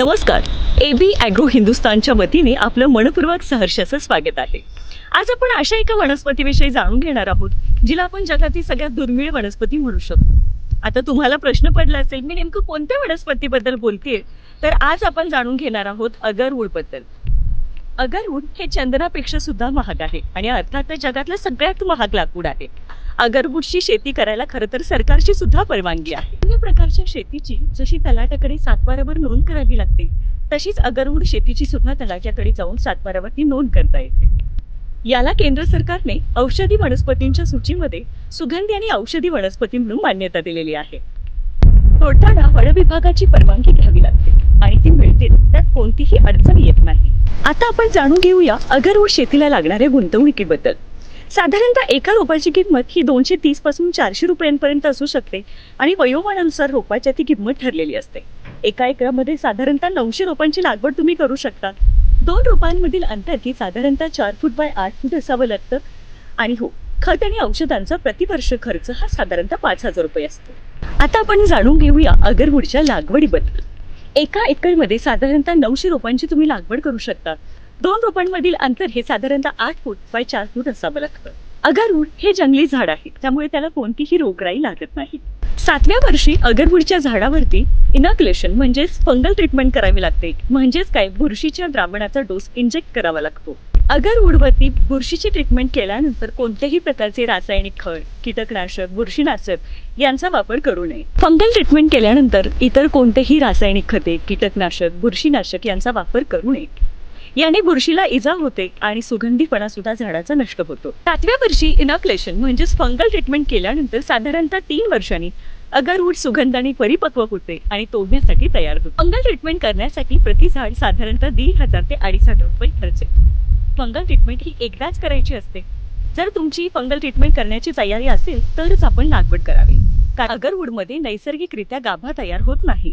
नमस्कार. A B agro हिंदुस्थानच्या वतीने आपलं मनपूर्वक सहर्षाचं स्वागत आहे. आज आपण अशा एका वनस्पतीविषयी जाणून घेणार आहोत जिला आपण जगातील सगळ्यात दुर्मिळ वनस्पती म्हणू शकतो. आता तुम्हाला प्रश्न पडला असेल मी नेमकं कोणत्या वनस्पतीबद्दल बोलतेय? तर आज आपण जाणून घेणार आहोत अगरवूडबद्दल अगरवूड हे चंदनापेक्षा सुद्धा महाग आहे आणि अर्थातच जगातलं सगळ्यात महाग लाकूड आहे. अगरबुटची शेती करायला खरं तर सरकारची सुद्धा परवानगी आहे. अन्य प्रकारच्या शेतीची जशी तलाट्याकडे सातबारावर नोंद करावी लागते तशीच अगरवूड शेतीची सुद्धा तलाट्याकडे जाऊन सातबारावरती नोंद करता येते. याला केंद्र सरकारने औषधी वनस्पतींच्या सूचीमध्ये सुगंधी आणि औषधी वनस्पती म्हणून मान्यता दिलेली आहे. तोडताना वन विभागाची परवानगी घ्यावी लागते आणि ती मिळते त्यात कोणतीही अडचण येत नाही. आता आपण जाणून घेऊया अगरवूड शेतीला लागणाऱ्या गुंतवणुकीबद्दल. साधारणतः एका रोपाची किंमत ही दोनशे तीसपासून चारशे रुपयांपर्यंत असू शकते आणि वयोमानानुसार रोपाच्या ती किंमत ठरलेली असते. एका एकरामध्ये साधारणतः नऊशे रोपांची लागवड तुम्ही करू शकता. दोन रोपांमधील अंतर ही साधारणतः चार फूट बाय आठ फूट असावं लागतं. आणि हो खत आणि औषधांचा प्रतिवर्ष खर्च हा साधारणतः पाच हजार रुपये असतो. आता आपण जाणून घेऊया अगरवूडच्या लागवडीबद्दल. एका एकरमध्ये साधारणतः नऊशे रोपांची तुम्ही लागवड करू शकता. दोन रोपांमधील अंतर हे साधारणतः आठ फूट बाय चार फूट असावं लागतं. अगरवूड हे जंगली झाड आहे. त्यामुळे त्याला कोणतीही रोगराई लागत नाही. सातव्या वर्षी अगरवूडच्या झाडावरती इनॉक्युलेशन म्हणजेच फंगल ट्रीटमेंट करावी लागते. म्हणजेच काय? बुरशीच्या द्रावणाचा डोस इंजेक्ट करावा लागतो. अगरवूडवरती बुरशीची ट्रीटमेंट केल्यानंतर कोणत्याही प्रकारचे रासायनिक खत कीटकनाशक बुरशीनाशक यांचा वापर करू नये. फंगल ट्रीटमेंट केल्यानंतर इतर कोणतेही रासायनिक खते कीटकनाशक बुरशीनाशक यांचा वापर करू नये. याने बुरशीला इजा होते आणि सुगंधीपणा सुद्धा झाडाचा नष्ट होतो. सातव्या वर्षी इनॉक्लेशन म्हणजेच फंगल ट्रीटमेंट केल्यानंतर साधारणतः तीन वर्षांनी अगरवूड सुगंधाने परिपक्व होते आणि तोडण्यासाठी तयार होते. फंगल ट्रीटमेंट करण्यासाठी प्रति झाड साधारणतः दीड हजार ते अडीच हजार रुपये खर्च फंगल ट्रीटमेंट ही एकदाच करायची असते. जर तुमची फंगल ट्रीटमेंट करण्याची तयारी असेल तरच आपण लागवड करावी. कारण अगरवूडमध्ये नैसर्गिकरित्या गाभा तयार होत नाही.